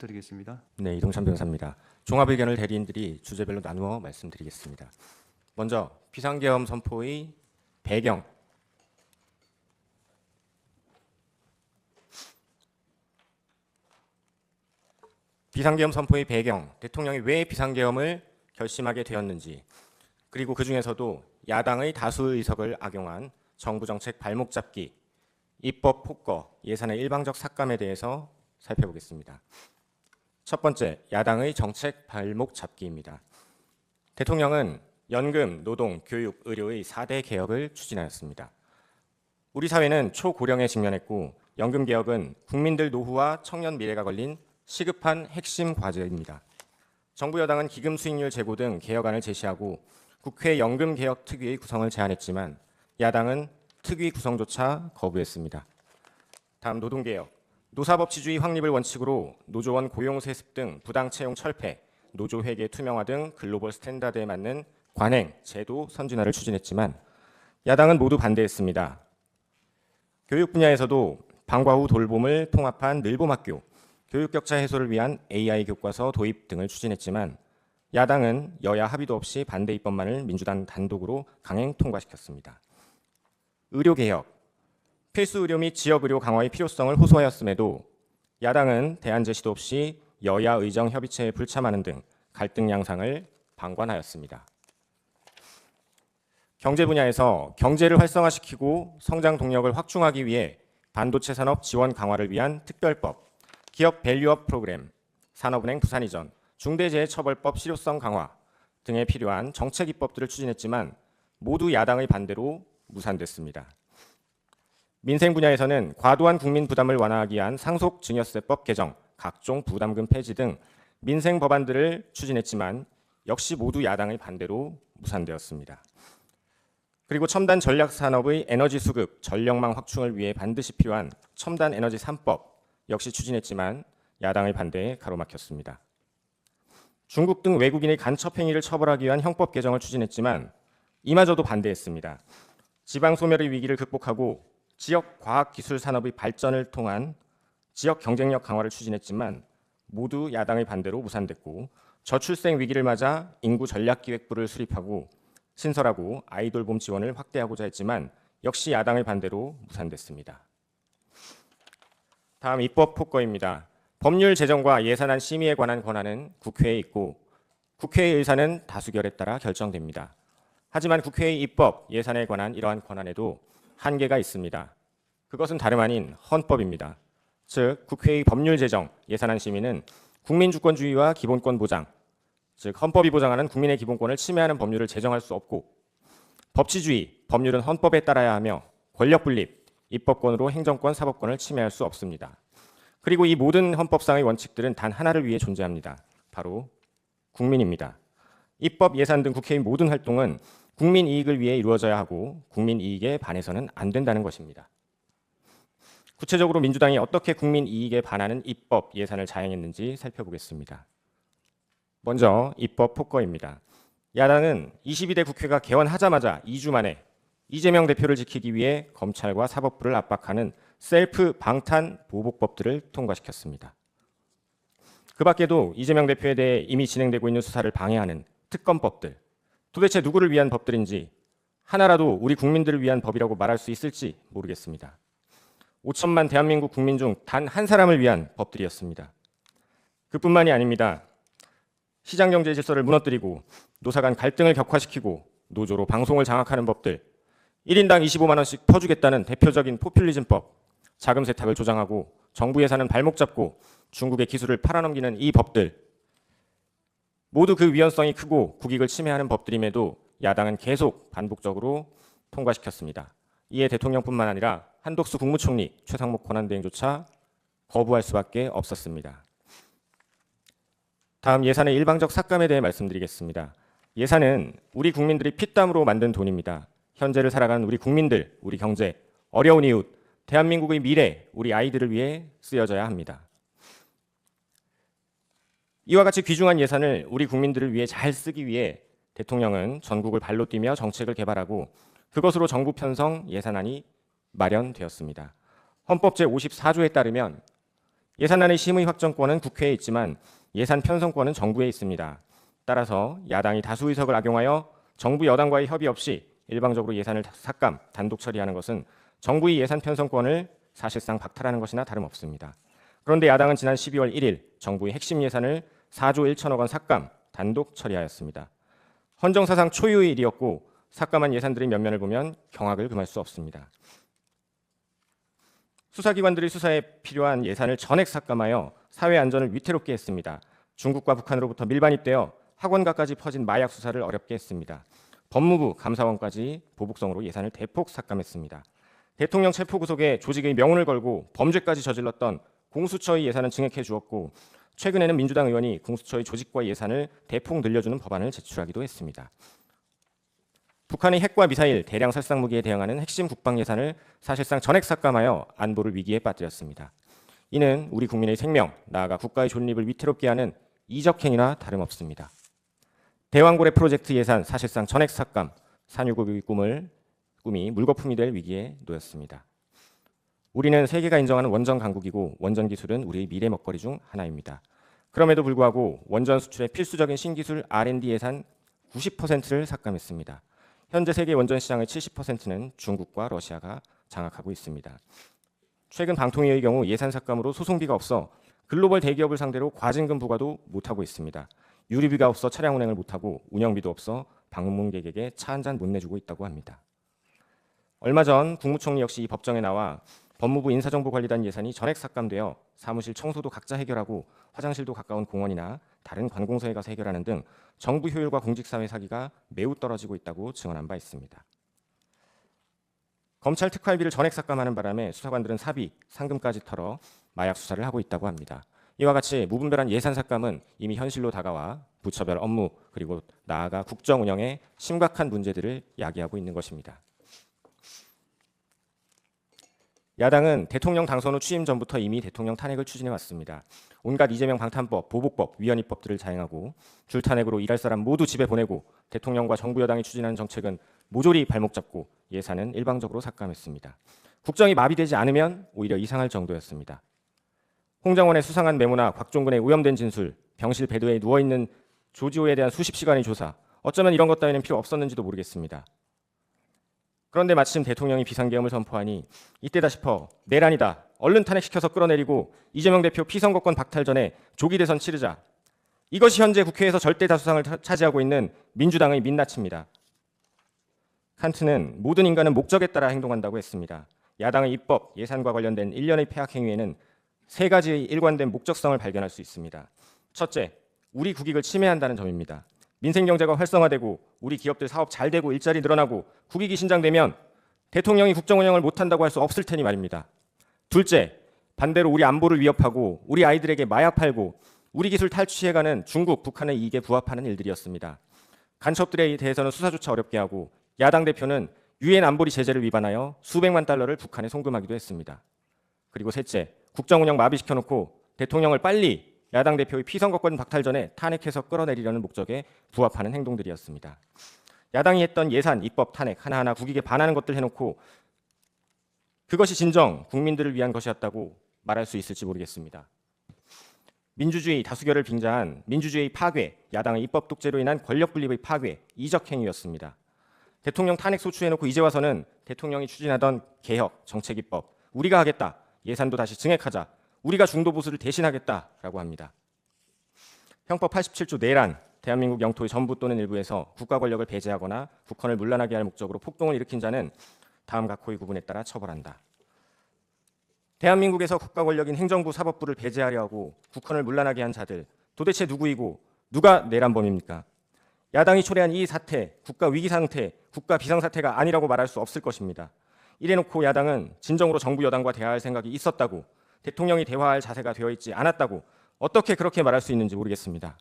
드리겠습니다. 네, 이동찬 변호사입니다. 종합 의견을 대리인들이 주제별로 나누어 말씀드리겠습니다. 먼저 비상계엄 선포의 배경. 비상계엄 선포의 배경, 대통령이 왜 비상계엄을 결심하게 되었는지, 그리고 그 중에서도 야당의 다수 의석을 악용한 정부 정책 발목 잡기, 입법 폭거, 예산의 일방적 삭감에 대해서 살펴보겠습니다. 첫 번째, 야당의 정책 발목 잡기입니다. 대통령은 연금, 노동, 교육, 의료의 4대 개혁을 추진하였습니다. 우리 사회는 초고령에 직면했고 연금 개혁은 국민들 노후와 청년 미래가 걸린 시급한 핵심 과제입니다. 정부 여당은 기금 수익률 제고 등 개혁안을 제시하고 국회 연금 개혁 특위의 구성을 제안했지만 야당은 특위 구성조차 거부했습니다. 다음 노동 개혁. 노사법치주의 확립을 원칙으로 노조원 고용 세습 등 부당 채용 철폐, 노조 회계 투명화 등 글로벌 스탠다드에 맞는 관행, 제도 선진화를 추진했지만 야당은 모두 반대했습니다. 교육 분야에서도 방과 후 돌봄을 통합한 늘봄학교, 교육 격차 해소를 위한 AI 교과서 도입 등을 추진했지만 야당은 여야 합의도 없이 반대 입법만을 민주당 단독으로 강행 통과시켰습니다. 의료 개혁, 필수 의료 및 지역 의료 강화의 필요성을 호소하였음에도 야당은 대안 제시도 없이 여야 의정 협의체에 불참하는 등 갈등 양상을 방관하였습니다. 경제 분야에서 경제를 활성화시키고 성장 동력을 확충하기 위해 반도체 산업 지원 강화를 위한 특별법, 기업 밸류업 프로그램, 산업은행 부산 이전, 중대재해처벌법 실효성 강화 등에 필요한 정책 입법들을 추진했지만 모두 야당의 반대로 무산됐습니다. 민생 분야에서는 과도한 국민 부담을 완화하기 위한 상속 증여세법 개정, 각종 부담금 폐지 등 민생 법안들을 추진했지만 역시 모두 야당의 반대로 무산되었습니다. 그리고 첨단 전략 산업의 에너지 수급, 전력망 확충을 위해 반드시 필요한 첨단 에너지 3법 역시 추진했지만 야당의 반대에 가로막혔습니다. 중국 등 외국인의 간첩 행위를 처벌하기 위한 형법 개정을 추진했지만 이마저도 반대했습니다. 지방 소멸의 위기를 극복하고 지역 과학 기술 산업의 발전을 통한 지역 경쟁력 강화를 추진했지만 모두 야당의 반대로 무산됐고 저출생 위기를 맞아 인구 전략 기획부를 수립하고 신설하고 아이돌봄 지원을 확대하고자 했지만 역시 야당의 반대로 무산됐습니다. 다음 입법 폭거입니다. 법률 제정과 예산안 심의에 관한 권한은 국회에 있고 국회의 의사는 다수결에 따라 결정됩니다. 하지만 국회의 입법, 예산에 관한 이러한 권한에도 한계가 있습니다. 그것은 다름 아닌 헌법입니다. 즉 국회의 법률 제정, 예산안 심의는 국민 주권주의와 기본권 보장, 즉 헌법이 보장하는 국민의 기본권을 침해하는 법률을 제정할 수 없고 법치주의, 법률은 헌법에 따라야 하며 권력 분립, 입법권으로 행정권, 사법권을 침해할 수 없습니다. 그리고 이 모든 헌법상의 원칙들은 단 하나를 위해 존재합니다. 바로 국민입니다. 입법, 예산 등 국회의 모든 활동은 국민 이익을 위해 이루어져야 하고 국민 이익에 반해서는 안 된다는 것입니다. 구체적으로 민주당이 어떻게 국민 이익에 반하는 입법, 예산을 자행했는지 살펴보겠습니다. 먼저 입법 폭거입니다. 야당은 22대 국회가 개원하자마자 2주 만에 이재명 대표를 지키기 위해 검찰과 사법부를 압박하는 셀프 방탄 보복법들을 통과시켰습니다. 그 밖에도 이재명 대표에 대해 이미 진행되고 있는 수사를 방해하는 특검법들, 도대체 누구를 위한 법들인지 하나라도 우리 국민들을 위한 법이라고 말할 수 있을지 모르겠습니다. 5천만 대한민국 국민 중 단 한 사람을 위한 법들이었습니다. 그뿐만이 아닙니다. 시장 경제 질서를 무너뜨리고 노사 간 갈등을 격화시키고 노조로 방송을 장악하는 법들, 1인당 25만 원씩 퍼주겠다는 대표적인 포퓰리즘법, 자금 세탁을 조장하고 정부 예산은 발목 잡고 중국의 기술을 팔아넘기는 이 법들 모두 그 위헌성이 크고 국익을 침해하는 법들임에도 야당은 계속 반복적으로 통과시켰습니다. 이에 대통령뿐만 아니라 한독수 국무총리, 최상목 권한대행조차 거부할 수밖에 없었습니다. 다음 예산의 일방적 삭감에 대해 말씀드리겠습니다. 예산은 우리 국민들이 피땀으로 만든 돈입니다. 현재를 살아가는 우리 국민들, 우리 경제, 어려운 이웃, 대한민국의 미래, 우리 아이들을 위해 쓰여져야 합니다. 이와 같이 귀중한 예산을 우리 국민들을 위해 잘 쓰기 위해 대통령은 전국을 발로 뛰며 정책을 개발하고 그것으로 정부 편성 예산안이 마련되었습니다. 헌법 제54조에 따르면 예산안의 심의 확정권은 국회에 있지만 예산 편성권은 정부에 있습니다. 따라서 야당이 다수 의석을 악용하여 정부 여당과의 협의 없이 일방적으로 예산을 삭감, 단독 처리하는 것은 정부의 예산 편성권을 사실상 박탈하는 것이나 다름없습니다. 그런데 야당은 지난 12월 1일 정부의 핵심 예산을 4조 1천억 원 삭감, 단독 처리하였습니다. 헌정사상 초유의 일이었고 삭감한 예산들의 면면을 보면 경악을 금할 수 없습니다. 수사기관들이 수사에 필요한 예산을 전액 삭감하여 사회 안전을 위태롭게 했습니다. 중국과 북한으로부터 밀반입되어 학원가까지 퍼진 마약 수사를 어렵게 했습니다. 법무부, 감사원까지 보복성으로 예산을 대폭 삭감했습니다. 대통령 체포 구속에 조직의 명운을 걸고 범죄까지 저질렀던 공수처의 예산은 증액해 주었고 최근에는 민주당 의원이 공수처의 조직과 예산을 대폭 늘려주는 법안을 제출하기도 했습니다. 북한의 핵과 미사일, 대량 살상 무기에 대응하는 핵심 국방 예산을 사실상 전액 삭감하여 안보를 위기에 빠뜨렸습니다. 이는 우리 국민의 생명, 나아가 국가의 존립을 위태롭게 하는 이적 행위나 다름없습니다. 대왕고래 프로젝트 예산 사실상 전액 삭감, 산유국의 꿈을 꿈이 물거품이 될 위기에 놓였습니다. 우리는 세계가 인정하는 원전 강국이고 원전 기술은 우리의 미래 먹거리 중 하나입니다. 그럼에도 불구하고 원전 수출의 필수적인 신기술 R&D 예산 90%를 삭감했습니다. 현재 세계 원전 시장의 70%는 중국과 러시아가 장악하고 있습니다. 최근 방통위의 경우 예산 삭감으로 소송비가 없어 글로벌 대기업을 상대로 과징금 부과도 못하고 있습니다. 유류비가 없어 차량 운행을 못하고 운영비도 없어 방문객에게 차 한 잔 못 내주고 있다고 합니다. 얼마 전 국무총리 역시 이 법정에 나와 법무부 인사정보관리단 예산이 전액 삭감되어 사무실 청소도 각자 해결하고 화장실도 가까운 공원이나 다른 관공서에 가서 해결하는 등 정부 효율과 공직사회 사기가 매우 떨어지고 있다고 증언한 바 있습니다. 검찰 특활비를 전액 삭감하는 바람에 수사관들은 사비, 상금까지 털어 마약 수사를 하고 있다고 합니다. 이와 같이 무분별한 예산 삭감은 이미 현실로 다가와 부처별 업무 그리고 나아가 국정 운영에 심각한 문제들을 야기하고 있는 것입니다. 야당은 대통령 당선 후 취임 전부터 이미 대통령 탄핵을 추진해 왔습니다. 온갖 이재명 방탄법, 보복법, 위헌입법들을 자행하고 줄탄핵으로 일할 사람 모두 집에 보내고 대통령과 정부 여당이 추진하는 정책은 모조리 발목 잡고 예산은 일방적으로 삭감했습니다. 국정이 마비되지 않으면 오히려 이상할 정도였습니다. 홍장원의 수상한 메모나 곽종근의 오염된 진술, 병실 배도에 누워 있는 조지호에 대한 수십 시간의 조사, 어쩌면 이런 것 따위는 필요 없었는지도 모르겠습니다. 그런데 마침 대통령이 비상계엄을 선포하니 이때다 싶어 내란이다. 얼른 탄핵시켜서 끌어내리고 이재명 대표 피선거권 박탈 전에 조기 대선 치르자. 이것이 현재 국회에서 절대 다수상을 차지하고 있는 민주당의 민낯입니다. 칸트는 모든 인간은 목적에 따라 행동한다고 했습니다. 야당의 입법, 예산과 관련된 일련의 폐악 행위에는 세 가지의 일관된 목적성을 발견할 수 있습니다. 첫째, 우리 국익을 침해한다는 점입니다. 민생 경제가 활성화되고 우리 기업들 사업 잘 되고 일자리 늘어나고 국익이 신장되면 대통령이 국정 운영을 못 한다고 할 수 없을 테니 말입니다. 둘째, 반대로 우리 안보를 위협하고 우리 아이들에게 마약 팔고 우리 기술 탈취해 가는 중국, 북한의 이익에 부합하는 일들이었습니다. 간첩들에 대해서는 수사조차 어렵게 하고 야당 대표는 유엔 안보리 제재를 위반하여 수백만 달러를 북한에 송금하기도 했습니다. 그리고 셋째, 국정 운영 마비시켜 놓고 대통령을 빨리 야당 대표의 피선거권 박탈 전에 탄핵해서 끌어내리려는 목적에 부합하는 행동들이었습니다. 야당이 했던 예산, 입법, 탄핵 하나하나 국익에 반하는 것들 해놓고 그것이 진정 국민들을 위한 것이었다고 말할 수 있을지 모르겠습니다. 민주주의 다수결을 빙자한 민주주의 파괴, 야당의 입법 독재로 인한 권력 분립의 파괴, 이적 행위였습니다. 대통령 탄핵 소추해놓고 이제 와서는 대통령이 추진하던 개혁, 정책 입법, 우리가 하겠다, 예산도 다시 증액하자, 우리가 중도 보수를 대신하겠다라고 합니다. 형법 87조 내란 대한민국 영토의 전부 또는 일부에서 국가 권력을 배제하거나 국헌을 문란하게 할 목적으로 폭동을 일으킨 자는 다음 각 호의 구분에 따라 처벌한다. 대한민국에서 국가 권력인 행정부 사법부를 배제하려 하고 국헌을 문란하게 한 자들 도대체 누구이고 누가 내란범입니까? 야당이 초래한 이 사태, 국가 위기 상태, 국가 비상 사태가 아니라고 말할 수 없을 것입니다. 이래놓고 야당은 진정으로 정부 여당과 대화할 생각이 있었다고 대통령이 대화할 자세가 되어 있지 않았다고 어떻게 그렇게 말할 수 있는지 모르겠습니다.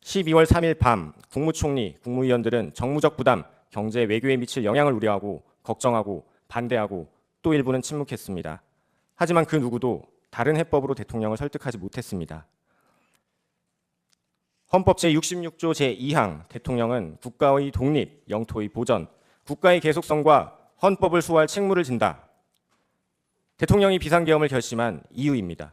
12월 3일 밤 국무총리, 국무위원들은 정무적 부담, 경제 외교에 미칠 영향을 우려하고 걱정하고 반대하고 또 일부는 침묵했습니다. 하지만 그 누구도 다른 해법으로 대통령을 설득하지 못했습니다. 헌법 제66조 제2항 대통령은 국가의 독립, 영토의 보전, 국가의 계속성과 헌법을 수호할 책무를 진다. 대통령이 비상계엄을 결심한 이유입니다.